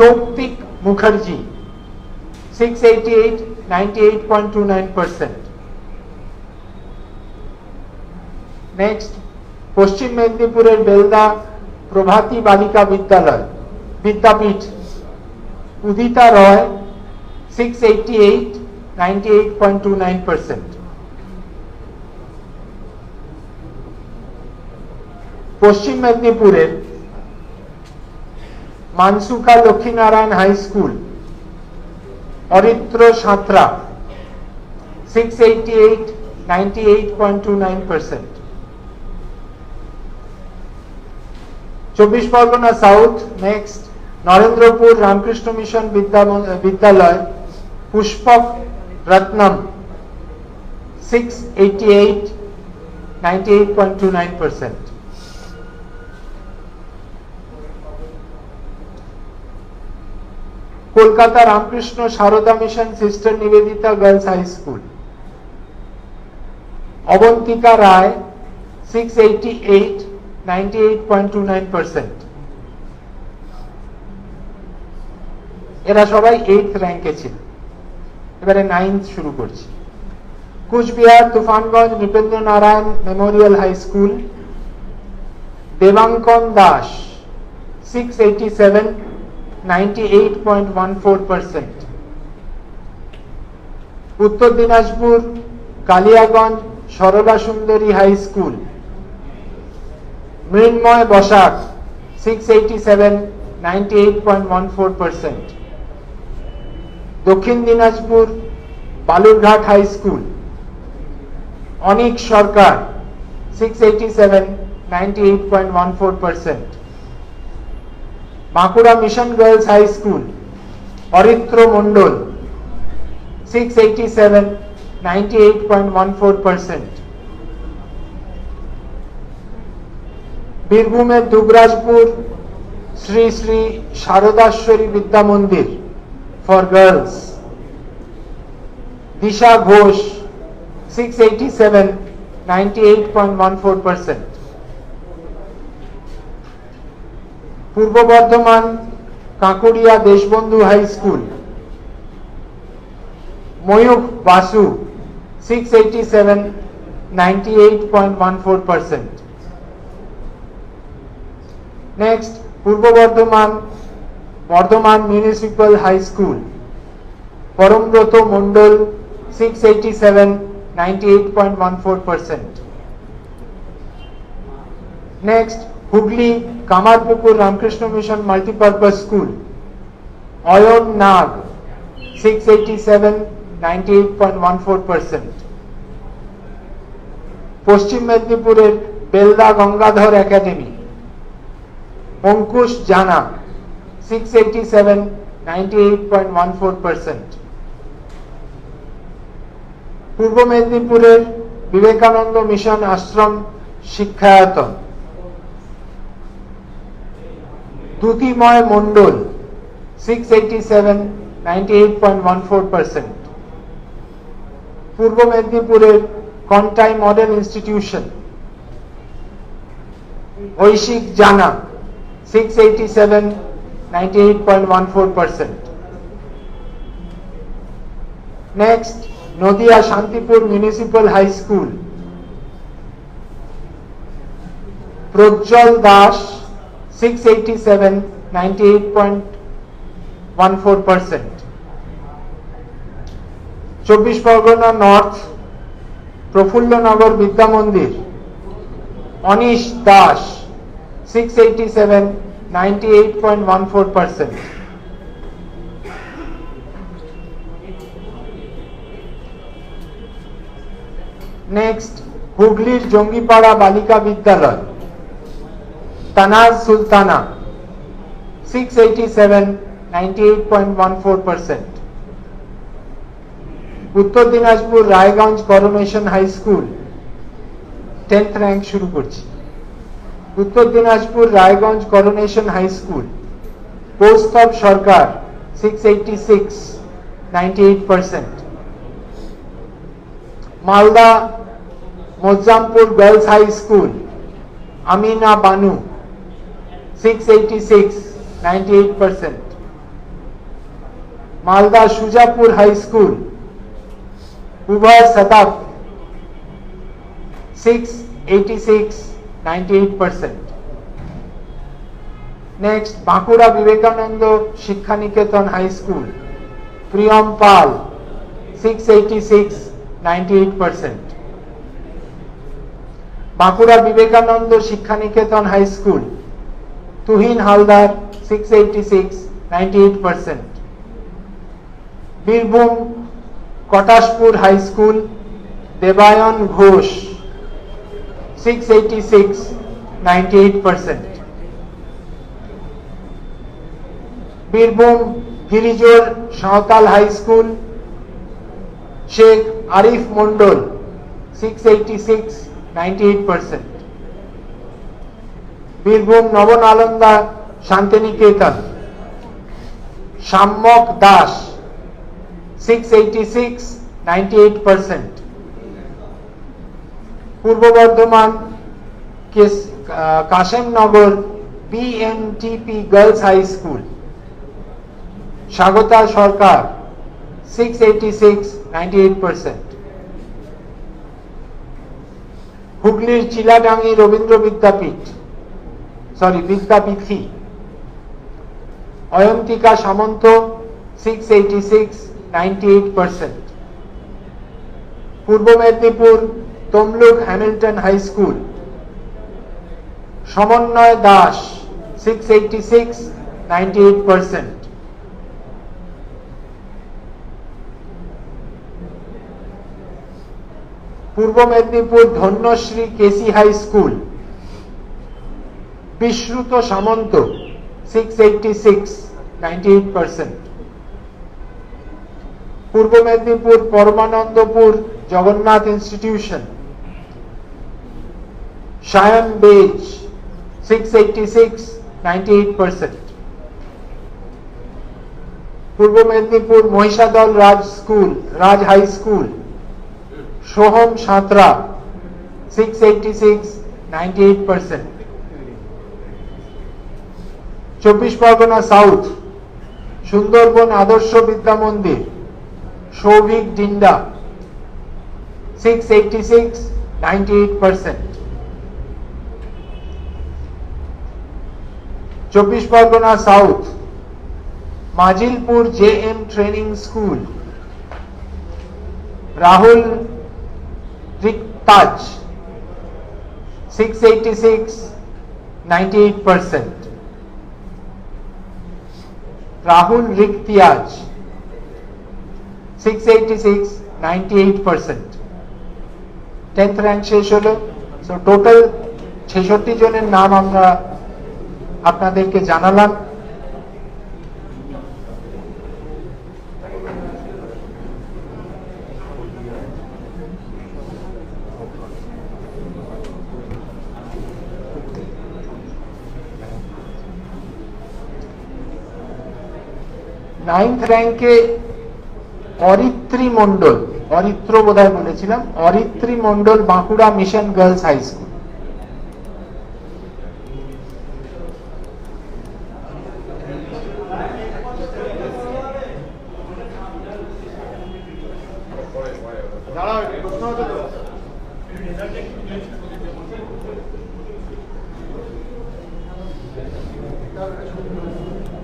Shopik Mukherjee, 688, 98.29%. Next, পশ্চিম মেদিনীপুরের বেলদা প্রভাতী Balika Vidyalaya Vidyapith Udita Roy six eighty eight ninety eight point two nine percent পশ্চিম মেদিনীপুরের Mansuka Lakshminarayan high school Aritra Santra six eighty Chabbish Pargana south next Narendrapur Ramakrishna mission Vidyalaya Pushpak Ratnam six eighty eight ninety eight point two nine percent Kolkata Ramakrishna Sarada mission sister Nivedita girls high school Abantika Roy six eighty eight ninety এরা সবাই eight র্যাঙ্কে ছিল এবারে ninth শুরু করছি Coochbehar Tufanganj Nripendra Narayan memorial high school Debankan Das six eighty seven Uttar Dinajpur Kaliaganj Sarala Sundari high school Mrinmoy Basak six eighty seven Dakshin Dinajpur Balurghat high school Anik Sarkar six eighty seven ninety eight point one four percent Bankura mission girls high school Aritra Mondal six eighty seven ninety eight point one four percent বীরভূমের Dubrajpur Shri Shri Saradashwari Vidya Mandir for girls Disha Ghosh six eighty seven ninety eight point one four percent Purba Bardhaman Kakuria Deshbandhu high school Mayukh Basu six eighty seven ninety eight point one four percent next Purba Bardhaman Bardhaman municipal high school Parambrata Mondal six eighty seven ninety eight point one four percent next Hooghly Kamarpukur Ramakrishna mission multipurpose school Ayan Nag six eighty seven eight point one four percent পশ্চিম মেদিনীপুরের Belda Gangadhar academy Ankush Jana six eighty seven ninety eight point one four percent Purba মেদিনীপুরের Vivekananda mission Ashram Shikshayatan Dyutimoy Mondal six eighty seven ninety eight point one four percent Purba মেদিনীপুরের Contai model institution Oishik Jana six eighty seven ninety eight point one four percent next Nadia Shantipur municipal high school Prajjwal Das 687 98.14% Chabbish Pargana north Prafullanagar Vidya Mandir Anish Das six eighty seven ninety eight point one four percent next হুগলির Jangipara Balika Vidyalaya Tanaz Sultana six 98.14% seven ninety eight point one four percent Uttar Dinajpur Raiganj coronation high school tenth rank শুরু করছি Uttar Dinajpur Raiganj coronation high school post of Sarkar six eighty six ninety eight percent Malda Mozampur girls high school Amina Banu 686 98% Malda Sujapur high school উভয় শতাব 686 98% next Bankura Vivekananda Shikshaniketan high school Priyam Pal 686 98% Bankura Vivekananda Shikshaniketan high school Tuhin Haldar six eighty six ninety eight percent Birbhum Katashpur high school Debayan Ghosh six eighty six ninety eight percent Birbhum Girijor Santal high school Sheikh Arif Mondal six eighty six ninety eight percent Birbhum Nabanalanda Santiniketan Samyak Das six eighty six ninety eight percent Purba Bardhaman Kashemnagar BNTP girls high school Swagata Sarkar six eighty six ninety eight percent হুগলির Chiladangi Rabindra Vidyapith sorry Vidya Ayantika Samanta six eighty six ninety eight percent Purba Medinipur Tamluk Hamilton high school Samanway Das six eighty six ninety eight percent Purba Medinipur Dhanyashree KC high school Bishrut Samanta six Purba Medinipur Paramanandapur Jagannath institution Sayan Bej six eight percent Purba Medinipur Mahishadal Raj school Raj high school Soham Santra six eighty six ninety eight percent Chabbish Pargana south Sundarban Adarsha Vidya Mandir Souvik Dinda six eighty six ninety eight percent Chabbish Pargana south Majilpur J M training school Rahul six eighty six ninety eight percent Rahul Riktiaz six eighty six ninety eight percent tenth rank শেষ হলো so total ছেষট্টি জনের নাম আমরা আপনাদেরকে জানালাম ninth র্যাঙ্কে অরিত্রী মণ্ডল অরিত্র বোধহয় বলেছিলাম Aritri Mondal Bankura mission girls high school Thank you.